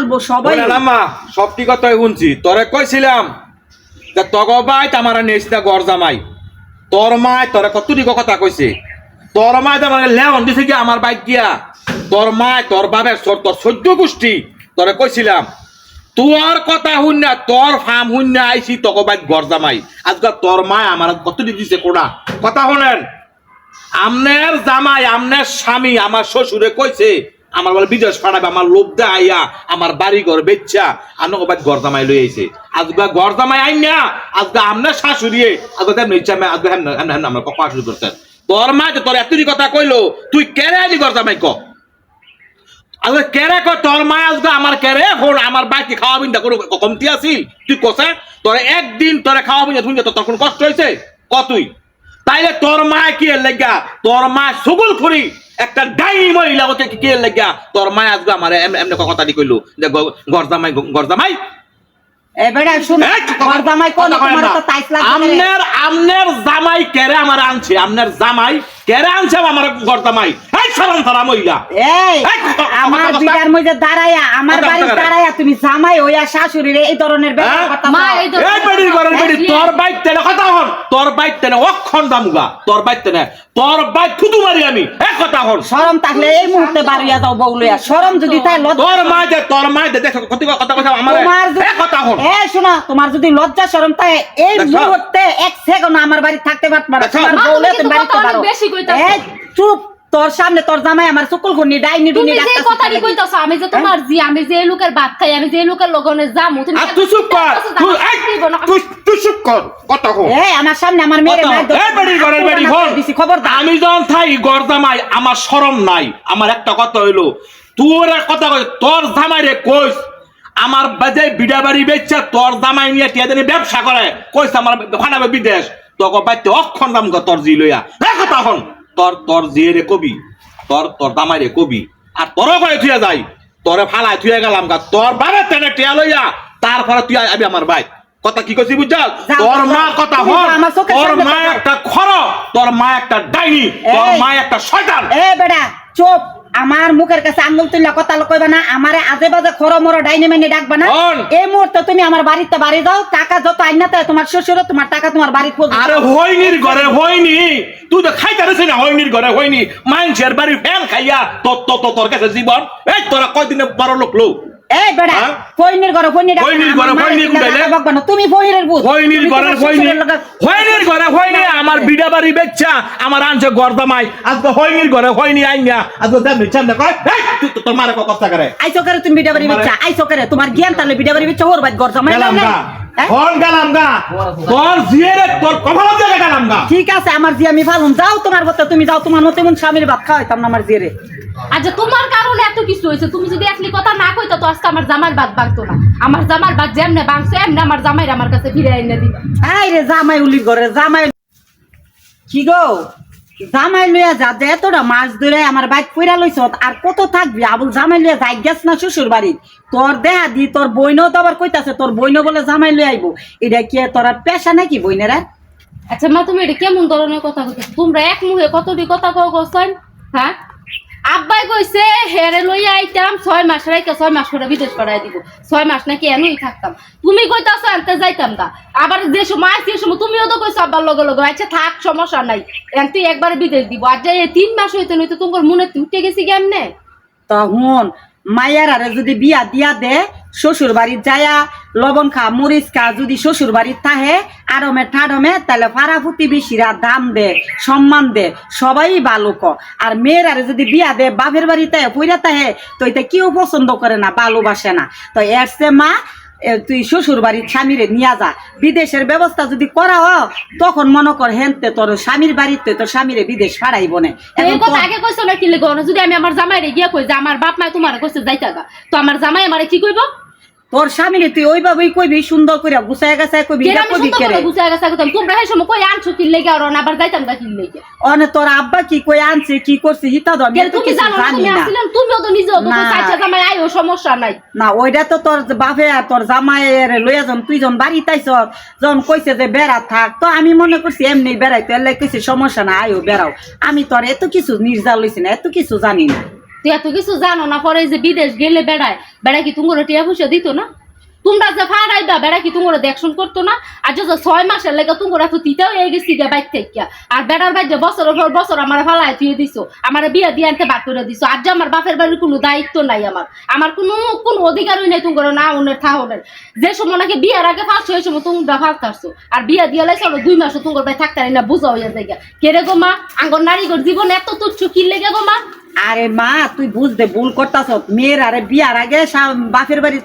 ফালবো সবাই। মা কথাই শুনছি। তোরে কইছিলাম যে তগ ভাই আমার নেস গড় জামাই। তোর তোরে কতটি কথা কইছে। তোর লেওন দিছে কি আমার বাইক গিয়া? তোর তোর তোর সহ্য গোষ্ঠী, তোরে কইছিলাম। তোর কথা শুন না তোর ফার্ম শুন না আইছি তগ বাইক গড় জামাই। আজকাল তোর মায় আমার কতটি দিছে কোনা কথা শুনেন। আমনের জামাই, আমনের স্বামী আমার শ্বশুরে কইছে আমার বলে বিদেশ ফাড়াবে আমার লোভ আইয়া আমার বাড়ি ঘর বেচ্ছা আমি ওবাদ ঘর জামাই লই আইছে। আজকে ঘর জামাই আইন না আজকে আমনের শাশুড়িয়ে আজকে তেমনি ইচ্ছা আমি আজকে হেন হেন হেন আমার কপা শুরু করতেন তোর মা যে তোর এতটি কথা কইলো, তুই কেড়ে আইলি ঘর জামাই ক? আজকে কেড়ে ক, তোর মা আজকে আমার কেড়ে হল, আমার বাইকে খাওয়াবিন দা কোনো কমতি আছিল? তুই কসে? তোর একদিন তোরে খাওয়াবিন তুই তোর কোনো কষ্ট হয়েছে ক তুই? তাইলে তোর মা কি লেগা? তোর মা সুগুল খুরি একটা ডাই মহিলা ওকে কি এর লেগা তোর মা আজকে আমার এমনি কথা দি কইলো? যে গ- ঘর জামাই ঘর জামাই। এ বেড়া শুন ঘর জামাই কোন কথা কয় তোমার না। তো তাইস লাগবে আমনের আমনের জামাই কেরে আমার আনছে? আমনের জামাই কেরে আনছে আমার ঘর জামাই? এই সালাম মহিলা। এই আমার কথা- মধ্যে দাঁড়াইয়া আমার বাড়ি কথা- দাঁড়াইয়া তুমি জামাই হইয়া শাশুড়ির এই ধরনের হ্যাঁ? করতা মা, এই বেড়ি ঘরের বেড়ি তোর বাইক তেনে কথা হন তোর বাইক তেনে অক্ষণ দামুগা তোর বাইক তেনে তোর বাইক থুতু মারি আমি। এক কথা হল শরম থাকলে এই মুহূর্তে বাড়িয়া যাও বউলিয়া শরম যদি তাই তোর মা যে তোর মা যে দেখো কত কথা কথা আমার। এক কথা হল এ শোনা তোমার যদি লজ্জা শরম তাই এই। মুহূর্তে এক সেকেন্ড আমার বাড়ি থাকতে পারবে না। তোমার তুমি বাড়িতে পারো বেশি কইতা চুপ। তোর সামনে তোর জামাই আমার চকুল ঘুরনি ডাইনি তুমি ডুনি যে কথাটি। কইতাছো আমি যে তোমার জি আমি যে লোকের ভাত খাই আমি যে লোকের লগনে যামু তুমি আর তুই চুপ কর। তুই তুই তুই চুপ কর হন এই আমার সামনে আমার মেয়ের। এই বেড়ি ঘরের বেড়ি হন দিছি খবর আমি যখন থাই গর জামাই আমার শরম নাই। আমার একটা কথা হইল তোর এক কথা কই তোর জামাই রে কইস আমার বাজে বিডা বাড়ি বেচছে তোর জামাই নিয়ে টিয়া দিনে ব্যবসা করে কইস আমার ফানাবে বিদেশ তোকে বাইতে অক্ষণ দাম গো তোর জি লইয়া। কথা হন তোর তোর জিয়ে রে কবি তোর তোর দামাই রে কবি আর তর করে থুয়া যাই তোরে ফালাই থুয়া গেলাম গা তোর বাবা তেনে টিয়া লইয়া তারপরে তুই আবি আমার ভাই কথা কি কইছি বুঝছাল? যাও, তোর মা কথা হল তোর মা একটা খর তোর মা একটা ডাইনি তোর মা একটা শয়তান। এ বেটা চুপ। আমার মুখের কাছে আঙ্গুল তুললে কথা কইবা না আমারে আজে বাজে খরো মরো ডাইনে মেনে ডাকবা না। এই মুহূর্তে তুমি আমার বাড়িতে বাড়ি দাও টাকা যত আইনা তাই তোমার শ্বশুর তোমার টাকা তোমার বাড়ি খোঁজ। আরে হইনির ঘরে হইনি তুই তো খাইতে পারিস না হইনির ঘরে হইনি মানুষের বাড়ি ফেল খাইয়া তত তোর কাছে জীবন। এই তোরা কয়দিনে বড় লোক লোক এই বেটা? ঘরে ঘরে তুমি বুঝ ঘরে তোমার হইনি শ্বশুরের লগে- হইনির ঘরে হইনি আমার বিডা বাড়ি বেচ্চা আমার আনছে গর্দামাই। আজকে হইনির ঘরে হইনি আইনা আজকে দেখ সামনে কয় এই, তোর মারে কথা করে? আইসো করে তুমি বিডা বাড়ি তোমারে- বিচ্ছা আইসো করে? তোমার জ্ঞান তাহলে বিডা বাড়ি ওর বাদ ঘর জামাই গেলাম গা। হ্যাঁ? ফোন গেলাম গা। তোর জিয়েরে তোর কপালের জায়গা গেলাম গা। ঠিক আছে আমার জি আমি ফালুন যাও তোমার কথা তুমি যাও তোমার মতো স্বামীর ভাত খাওয়াইতাম না আমার জিরে আচ্ছা তোমার কারণে এত কিছু হয়েছে। তুমি যদি একলি কথা না কইতো তো আজকে আমার জামার বাদ ভাঙতো না। আমার জামার বাদ যেমনে ভাঙছে এমনি আমার জামাইরা আমার কাছে ফিরে এনে দিবা। আই রে জামাই উলির ঘরে জামাই কি গো? জামাই লইয়া যা যে এতটা মাছ ধরে আমার বাইক পইরা লইছ আর কত থাকবি? আবুল জামাই লইয়া যাই গেছ না শ্বশুর বাড়ি তোর দেহা দি তোর বইনও তো আবার কইতাছে তোর বইনও বলে জামাই লই আইবো। এটা কি তোর আর পেশা নাকি বইনেরা? আচ্ছা মা তুমি এটা কেমন ধরনের কথা কইছো তোমরা এক মুখে কতটি কথা কও গোসন হ্যাঁ? আব্বাই কইছে, হেরে লই আইতাম, ছয় মাস রাইকা ছয় মাস করে বিদেশ পাঠাই দিব। ছয় মাস নাকি এনুই থাকতাম। তুমি কইতাছো, আনতে যাইতাম গা। আবার যে সময় আসি সময়, তুমিও তো কইছো আব্বার লগে লগে আচ্ছা থাক, সমস্যা নাই। এখন তুই একবার বিদেশ দিব। আর যে তিন মাস হইতে নইতো তোমার মনে উঠে গেছি কেমনে? তখন মায়ার আরে যদি বিয়া দিয়া দে শ্বশুর বাড়ির যায়া লবণ খা মরিচ খা যদি শ্বশুর বাড়ির থাহে আরমে ঠাডমে তাহলে ফারা প্রতিবেশীরা দাম দে সম্মান দে সবাই ভালো ক। আর মেয়ের আরে যদি বিয়া দে বাপের বাড়িতে পইরা তাহে তো এটা কেউ পছন্দ করে না ভালোবাসে না। তো এর মা তুই শ্বশুর বাড়ির স্বামীরে নিয়ে যা। বিদেশের ব্যবস্থা যদি করা হ তখন মনে কর হেনতে তোর স্বামীর বাড়িতে তোর স্বামীরে বিদেশ ফাড়াইব না। আগে কইছো না কি লেগে? যদি আমি আমার জামাইরে গিয়া কই যে আমার বাপ মাই তোমার কইছে যাইতা তো আমার জামাই আমারে কি কইব? তোর স্বামীরে তুই ওইভাবেই কইবি সুন্দর করে গুছায় গাছায় কইবি এটা কইবি সুন্দর কেরে করে গুছাই গেছে কইতাম তোমরা সেই সময় কই আনছো কি লেগে আর আবার যাইতাম গা কি লেগে? অনে তোর আব্বা কি কই আনছে কি করছে হিতা দাও কেন তুমি জানো না তুমি আসছিলেন তুমিও তো নিজেও তো না। আচ্ছা জামাই আইও সমস্যা নাই। না ওইটা তো তোর বাপে আর তোর জামাইয়ের লইয়া যখন তুই যখন বাড়ি তাইছ যখন কইছে যে বেড়া থাক তো আমি মনে করছি এমনি বেড়াইতে এলাই কইছে সমস্যা না আয়ো বেড়াও। আমি তোর এত কিছু নির্জা লইছি না এত কিছু জানি না। তুই এত কিছু জানো না, পরে যে বিদেশ গেলে বেড়ায় বেড়া কি তুমি টিয়া পয়সা দিত না? তোমরা যে ফাড়াইবা বেড়া কি তোমরা দেখশন করতো না? আর যে ছয় মাসের লেগে তোমরা তো তিতাও হয়ে গেছি গে বাইক থেকে আর বেড়ার বাইরে বছরের পর বছর আমার ফালাই তুই দিছো, আমার বিয়া দিয়ে আনতে বাদ করে দিছো। আর যে আমার বাপের বাড়ির কোনো দায়িত্ব নাই আমার। আমার কোনো কোনো অধিকারই নাই তোমরা না উনের থাহনের যে সময় নাকি বিয়ার আগে ফার্স্ট হয়ে সময় তোমরা ফালতারছো। আর বিয়া দিয়ে লাইছো দুই মাসও তোমার ভাই থাকতে না, বুঝা হইয়া যায় কেরে গো মা? আঙ্গর নারীগর জীবন এত তুচ্ছ, কি লেগে গো মা? আরে মা তুই বুঝতে ভুল করতাস মেয়ের আরে বিয়ার আগে বাপের বাড়ি